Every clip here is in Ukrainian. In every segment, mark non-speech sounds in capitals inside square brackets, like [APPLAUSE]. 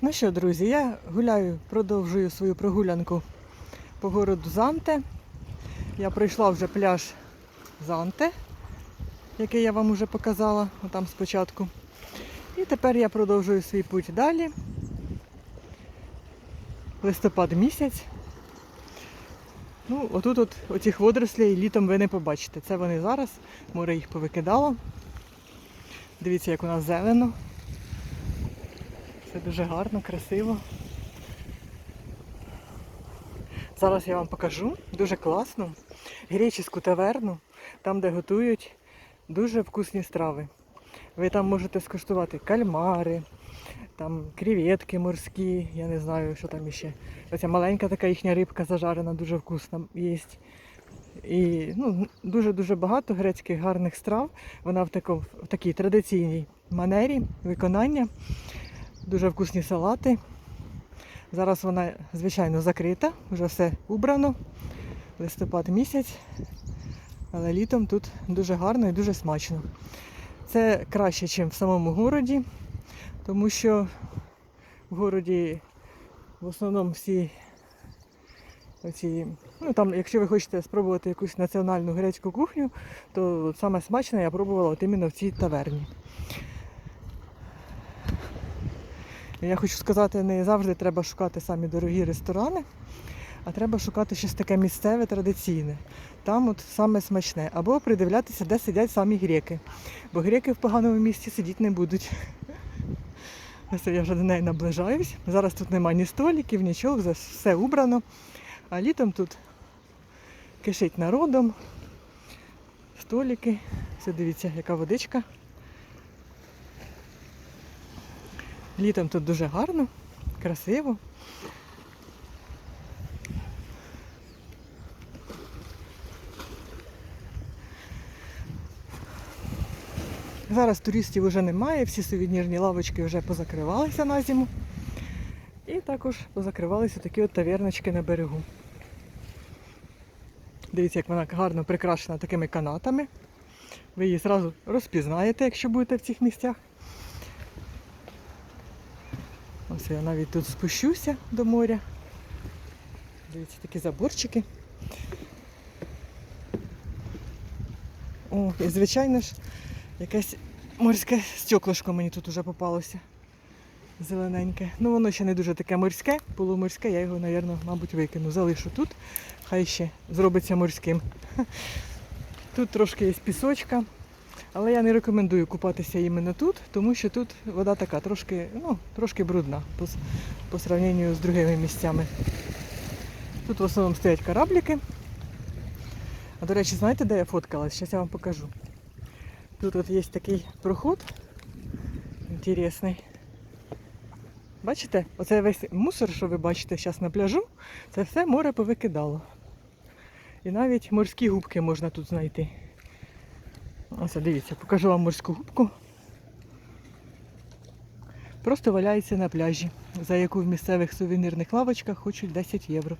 Ну що, друзі, я гуляю, продовжую свою прогулянку по городу Занте. Я пройшла вже пляж Занте, який я вам вже показала там спочатку. І тепер я продовжую свій путь далі. Листопад місяць. Ну, отут от оцих водорослей літом ви не побачите. Це вони зараз, море їх повикидало. Дивіться, як у нас зелено. Це дуже гарно, красиво. Зараз я вам покажу дуже класну греческу таверну, там, де готують дуже вкусні страви. Ви там можете скуштувати кальмари, там креветки морські, я не знаю, що там іще. Оця маленька така їхня рибка зажарена, дуже вкусна є. І ну, дуже-дуже багато грецьких гарних страв. Вона в, тако, в такій традиційній манері виконання. Дуже вкусні салати. Зараз вона, звичайно, закрита, вже все убрано. Листопад місяць. Але літом тут дуже гарно і дуже смачно. Це краще, ніж в самому городі, тому що в городі в основному всі оці, ну там, якщо ви хочете спробувати якусь національну грецьку кухню, то саме смачне я пробувала от іменно в цій таверні. Я хочу сказати, не завжди треба шукати самі дорогі ресторани, а треба шукати щось таке місцеве, традиційне. Там от саме смачне. Або придивлятися, де сидять самі греки. Бо греки в поганому місці сидіти не будуть. Ось я вже до неї наближаюсь. Зараз тут немає ні столиків, нічого, все убрано. А літом тут кишить народом, столики. Все дивіться, яка водичка. Літом тут дуже гарно, красиво. Зараз туристів вже немає, всі сувенірні лавочки вже позакривалися на зиму. І також позакривалися такі от таверночки на берегу. Дивіться, як вона гарно прикрашена такими канатами. Ви її одразу розпізнаєте, якщо будете в цих місцях. Ось я навіть тут спущуся до моря. Дивіться, такі заборчики. О, і звичайно ж, якесь морське стеклышко мені тут уже попалося. Зелененьке. Ну воно ще не дуже таке морське, полуморське, я його, мабуть, мабуть, викину. Залишу тут, хай ще зробиться морським. Тут трошки є пісочка, але я не рекомендую купатися іменно тут, тому що тут вода така трошки, ну, трошки брудна по, по сравненню з другими місцями. Тут в основному стоять корабліки. А до речі, знаєте, де я фоткалась? Зараз я вам покажу. Тут от є такий проход інтересний. Бачите, оце весь мусор, що ви бачите зараз на пляжу, це все море повикидало. І навіть морські губки можна тут знайти. Ось, дивіться, покажу вам морську губку. Просто валяється на пляжі, за яку в місцевих сувенірних лавочках хочуть 10 євро.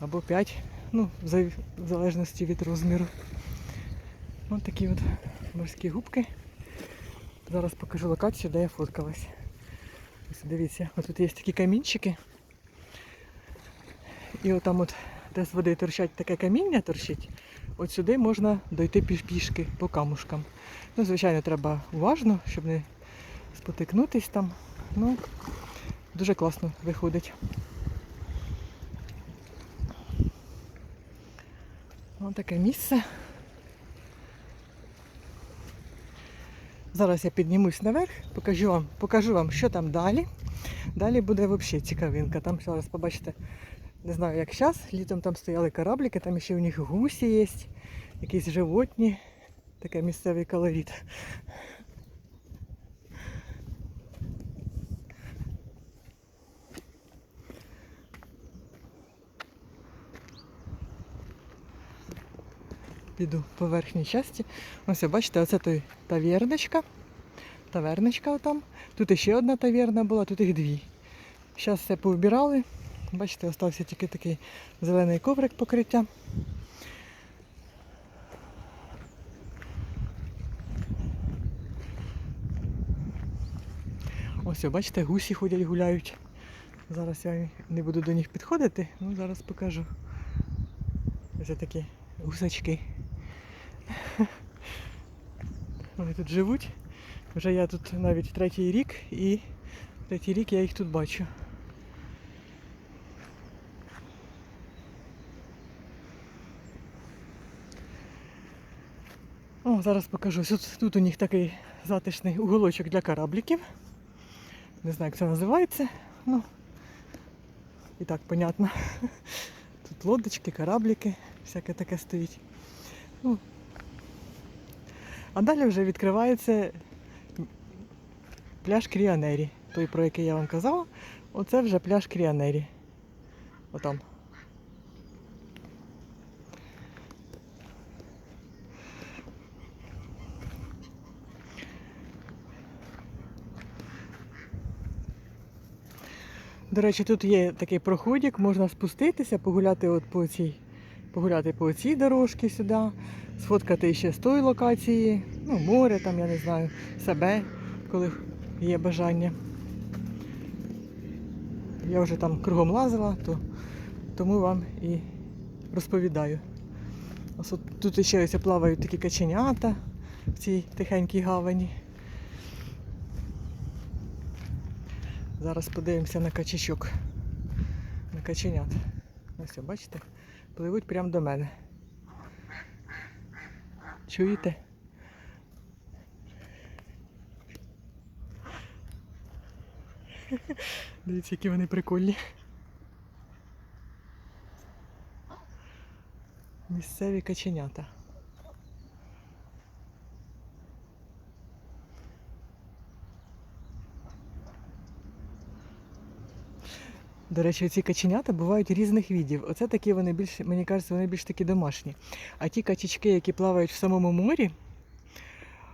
Або 5, ну, в залежності від розміру. Ось такі от морські губки. Зараз покажу локацію, де я фоткалась. Ось дивіться, ось тут є такі камінчики. І отам от, де з води торчать таке каміння торчить, от сюди можна дойти піш- пішки по камушкам. Ну, звичайно, треба уважно, щоб не спотикнутись там. Ну, дуже класно виходить. Ось таке місце. Зараз я піднімусь наверх, покажу вам, покажу вам, що там далі. Далі буде взагалі цікавинка. Там зараз побачите, не знаю як зараз, літом там стояли кораблики, там ще у них гусі є, якісь животні. Таке місцевий колорит. Піду по верхній часті. Ось бачите, оце той таверничка. Таверничка отам. Тут ще одна таверна була, тут їх дві. Зараз все повбирали. Бачите, остався тільки такий зелений коврик покриття. Ось, бачите, гусі ходять, гуляють. Зараз я не буду до них підходити, ну зараз покажу. Ось такі гусачки. Вони тут живуть. Вже я тут навіть третій рік і третій рік я їх тут бачу. О, зараз покажу. Тут, тут у них такий затишний уголочок для корабліків. Не знаю, як це називається. Ну, і так, понятно. Тут лодочки, корабліки, всяке таке стоїть. Ну, а далі вже відкривається пляж Кріанері. Той, про який я вам казала, оце вже пляж Кріанері. Отам. До речі, тут є такий проходик, можна спуститися, погуляти от по цій, погуляти по цій дорожці сюди, сфоткати ще з тої локації, ну, море там, я не знаю, себе, коли є бажання. Я вже там кругом лазила, то тому вам і розповідаю. Ось тут ще плавають такі каченята в цій тихенькій гавані. Зараз подивимося на качечок. На каченят. Ось, бачите? Пливуть прямо до мене. Чуєте? [LAUGHS] Дивіться, які вони прикольні. Місцеві каченята. До речі, ці каченята бувають різних видів. Оце такі вони більш, мені кажеться, вони більш такі домашні. А ті качечки, які плавають в самому морі,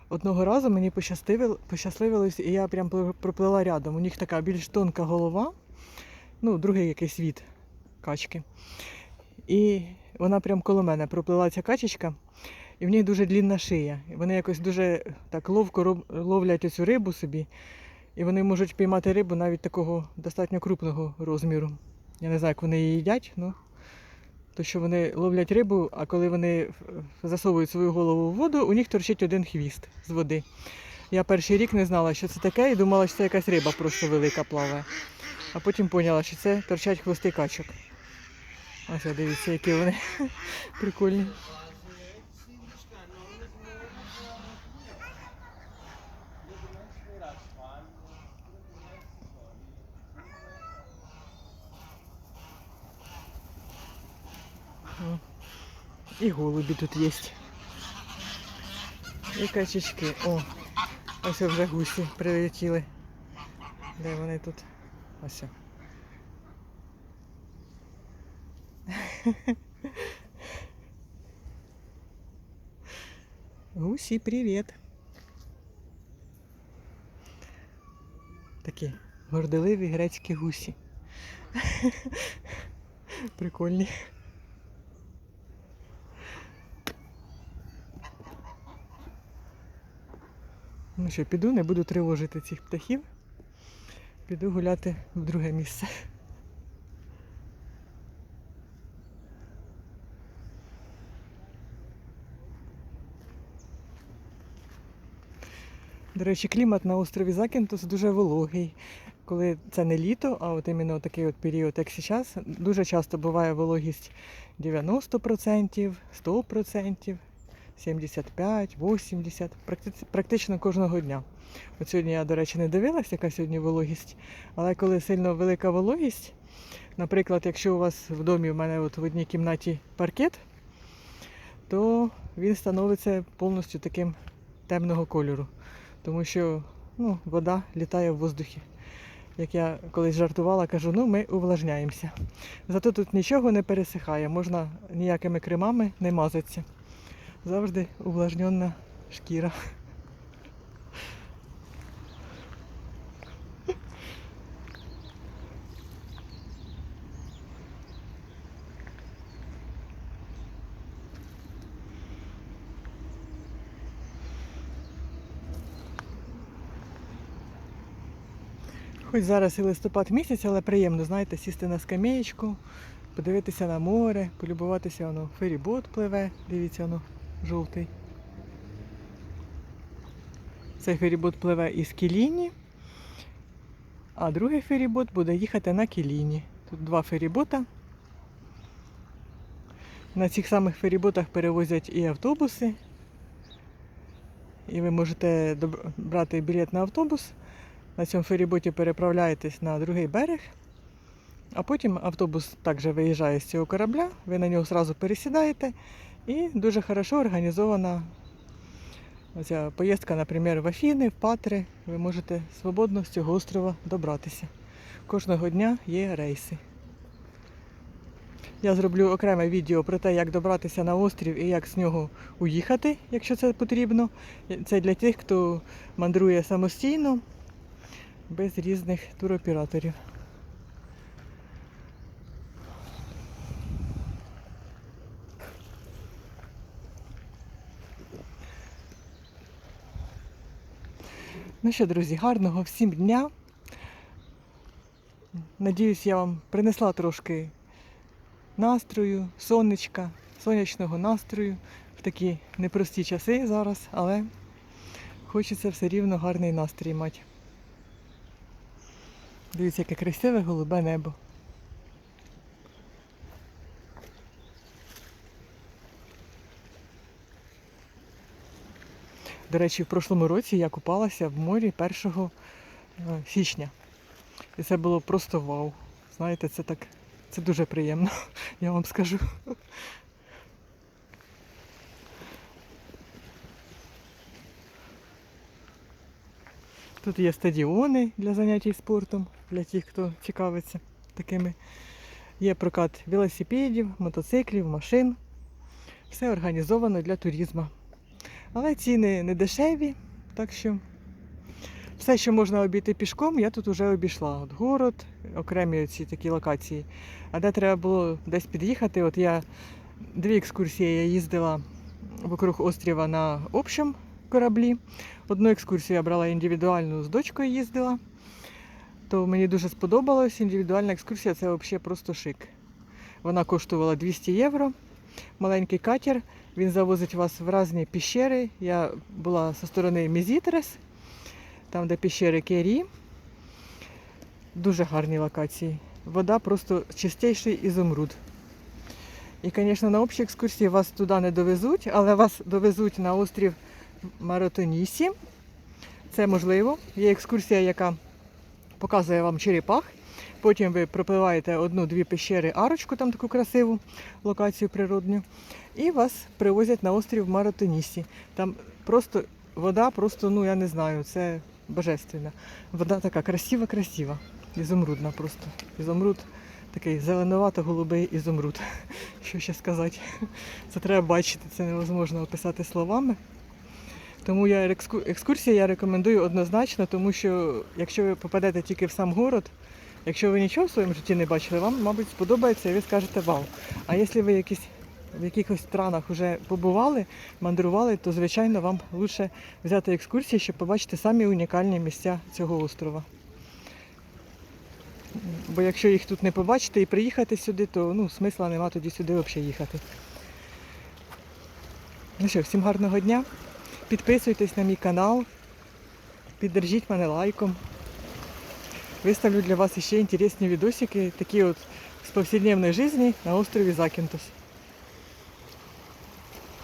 одного разу мені пощасливилось, і я прям проплила рядом. У них така більш тонка голова, ну, другий якийсь від качки. І вона прям коло мене проплила ця качечка, і в них дуже длінна шия. Вони якось дуже так ловко ловлять оцю рибу собі. І вони можуть піймати рибу навіть такого достатньо крупного розміру. Я не знаю, як вони її їдять, ну то що вони ловлять рибу, а коли вони е, засовують свою голову в воду, у них торчить один хвіст з води. Я перший рік не знала, що це таке, і думала, що це якась риба просто велика плаває. А потім поняла, що це торчать хвости качок. Ось о, дивіться, які вони [LAUGHS] прикольні. О, І голубі тут є. І качечки. О, ось вже гусі прилетіли. Де вони тут? Ось. [LAUGHS] Гусі, привіт. Такі горделиві грецькі гусі. [LAUGHS] Прикольні. Ну що, піду, не буду тривожити цих птахів. Піду гуляти в друге місце. До речі, клімат на острові Закінтус дуже вологий. Коли це не літо, а от іменно такий от період, як зараз, дуже часто буває вологість 90%, 100%, 75, 80, практично кожного дня. От сьогодні я, до речі, не дивилася, яка сьогодні вологість, але коли сильно велика вологість, наприклад, якщо у вас в домі в мене от в одній кімнаті паркет, то він становиться повністю таким темного кольору, тому що ну, вода літає в воздухі. Як я колись жартувала, кажу, ну ми увлажняємося. Зато тут нічого не пересихає, можна ніякими кремами не мазатися завжди увлажнена шкіра. Хоч зараз і листопад місяць, але приємно, знаєте, сісти на скамеєчку, подивитися на море, полюбуватися, воно ферібот пливе, дивіться, воно жовтий. Цей ферібот пливе із Кіліні, а другий ферібот буде їхати на Кіліні. Тут два ферібота. На цих самих феріботах перевозять і автобуси. І ви можете брати білет на автобус. На цьому феріботі переправляєтесь на другий берег, а потім автобус також виїжджає з цього корабля, ви на нього одразу пересідаєте і дуже хорошо організована ця поїздка, наприклад, в Афіни, в Патри. Ви можете свободно з цього острова добратися. Кожного дня є рейси. Я зроблю окреме відео про те, як добратися на острів і як з нього уїхати, якщо це потрібно. Це для тих, хто мандрує самостійно, без різних туроператорів. Ну що, друзі, гарного всім дня. Надіюсь, я вам принесла трошки настрою, сонечка, сонячного настрою в такі непрості часи зараз, але хочеться все рівно гарний настрій мати. Дивіться, яке красиве голубе небо. До речі, в прошлому році я купалася в морі 1 е, січня. І це було просто вау. Знаєте, це так, це дуже приємно, [LAUGHS] я вам скажу. Тут є стадіони для заняття спортом, для тих, хто цікавиться такими. Є прокат велосипедів, мотоциклів, машин. Все організовано для туризму. Але ціни не дешеві, так що все, що можна обійти пішком, я тут вже обійшла. От город, окремі ці такі локації. А де треба було десь під'їхати, от я дві екскурсії я їздила вокруг острова на общому кораблі. Одну екскурсію я брала індивідуальну з дочкою їздила. То мені дуже сподобалось. Індивідуальна екскурсія це взагалі просто шик. Вона коштувала 200 євро. Маленький катер. Він завозить вас в різні піщери. Я була зі сторони Мізітрес, там, де піщери Кері. Дуже гарні локації. Вода просто чистіший ізумруд. І, звісно, на общій екскурсії вас туди не довезуть, але вас довезуть на острів Маратонісі. Це можливо. Є екскурсія, яка показує вам черепах. Потім ви пропливаєте одну-дві пещери арочку, там таку красиву локацію природню. І вас привозять на острів Маратонісі. Там просто вода, просто, ну я не знаю, це божественна. Вода така красива-красива. Ізумрудна просто. Ізумруд такий зеленувато-голубий ізумруд. [LAUGHS] Що ще сказати? Це треба бачити, це невозможно описати словами. Тому я екску- екскурсії я рекомендую однозначно, тому що якщо ви попадете тільки в сам город, якщо ви нічого в своєму житті не бачили, вам, мабуть, сподобається і ви скажете вау. А якщо ви якісь, в якихось странах вже побували, мандрували, то звичайно вам краще взяти екскурсії, щоб побачити самі унікальні місця цього острова. Бо якщо їх тут не побачити і приїхати сюди, то ну, смисла нема тоді сюди взагалі їхати. Ну що, всім гарного дня. Підписуйтесь на мій канал, піддержіть мене лайком. Виставлю для вас еще интересные видосики, такие вот с повседневной жизни на острове Закінтус.